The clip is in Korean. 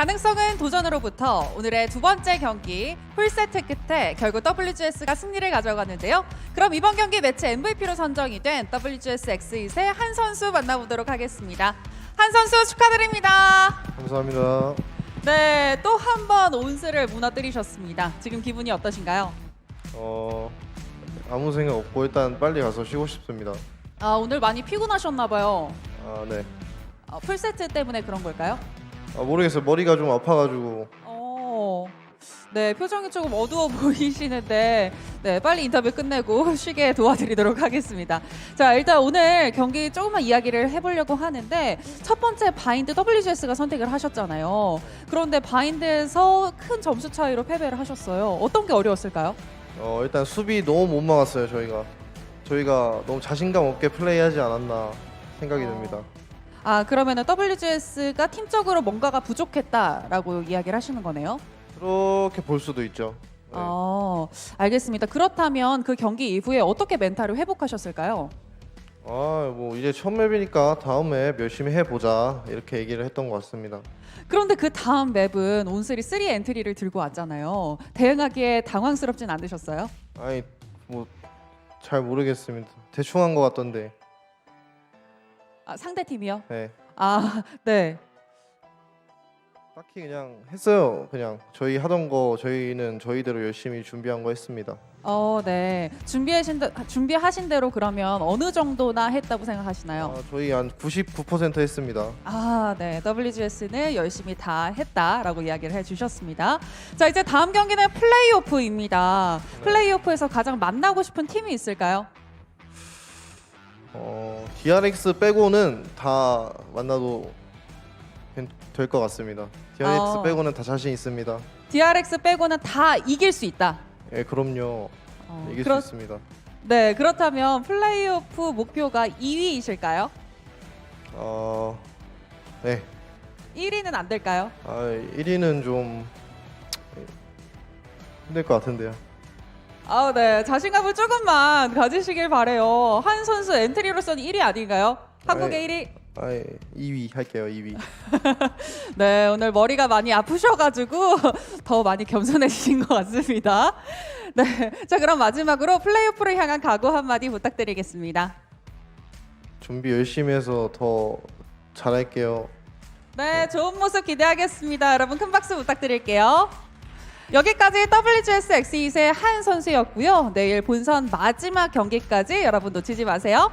가능성은 도전으로부터 오늘의 두 번째 경기 풀세트 끝에 결국 WGS가 승리를 가져갔는데요. 그럼 이번 경기 매치 MVP로 선정이 된 WGS X2의 한 선수 만나보도록 하겠습니다. 한 선수 축하드립니다. 감사합니다. 네, 또 한 번 온스를 무너뜨리셨습니다. 지금 기분이 어떠신가요? 어 아무 생각 없고 일단 빨리 가서 쉬고 싶습니다. 아, 오늘 많이 피곤하셨나 봐요. 아 네. 아, 풀세트 때문에 그런 걸까요? 아, 모르겠어요. 머리가 좀 아파가지고 어, 네 표정이 조금 어두워 보이시는데 네 빨리 인터뷰 끝내고 쉬게 도와드리도록 하겠습니다. 자 일단 오늘 경기 조금만 이야기를 해보려고 하는데 첫 번째 바인드 WGS가 선택을 하셨잖아요. 그런데 바인드에서 큰 점수 차이로 패배를 하셨어요. 어떤 게 어려웠을까요? 어 일단 수비 너무 못 막았어요. 저희가 저희가 너무 자신감 없게 플레이하지 않았나 생각이 어. 듭니다. 아 그러면은 WGS가 팀적으로 뭔가가 부족했다라고 이야기를 하시는 거네요. 그렇게 볼 수도 있죠. 네. 어 알겠습니다. 그렇다면 그 경기 이후에 어떻게 멘탈을 회복하셨을까요? 아 뭐 이제 첫 맵이니까 다음 맵 열심히 해보자 이렇게 얘기를 했던 것 같습니다. 그런데 그 다음 맵은 온슬이 3 엔트리를 들고 왔잖아요. 대응하기에 당황스럽진 않으셨어요? 아니 뭐 잘 모르겠습니다. 대충 한 것 같던데. 아, 상대 팀이요? 네. 아, 네. 딱히 그냥 했어요. 그냥 저희 하던 거 저희는 저희대로 열심히 준비한 거 했습니다. 어, 네. 준비하신 대, 준비하신 대로 그러면 어느 정도나 했다고 생각하시나요? 아, 저희 한 99% 했습니다. 아, 네. WGS는 열심히 다 했다라고 이야기를 해주셨습니다. 자, 이제 다음 경기는 플레이오프입니다. 네. 플레이오프에서 가장 만나고 싶은 팀이 있을까요? 어, DRX 빼고는 다 만나도 될 것 같습니다. DRX 어. 빼고는 다 자신 있습니다. DRX 빼고는 다 이길 수 있다. 예, 그럼요. 어, 이길 그렇- 수 있습니다. 네, 그렇다면 플레이오프 목표가 2위이실까요? 어, 네. 1위는 안 될까요? 아, 1위는 좀 힘들 것 같은데요. 아, 네. 자신감을 조금만 가지시길 바래요. 한 선수 엔트리로서는 1위 아닌가요? 한국의 1위. 아, 2위 할게요. 2위. 네, 오늘 머리가 많이 아프셔가지고 더 많이 겸손해지신 것 같습니다. 네. 자, 그럼 마지막으로 플레이오프를 향한 각오 한마디 부탁드리겠습니다. 준비 열심히 해서 더 잘할게요. 네, 좋은 모습 기대하겠습니다. 여러분 큰 박수 부탁드릴게요. 여기까지 WGS X2의 한 선수였고요. 내일 본선 마지막 경기까지 여러분 놓치지 마세요.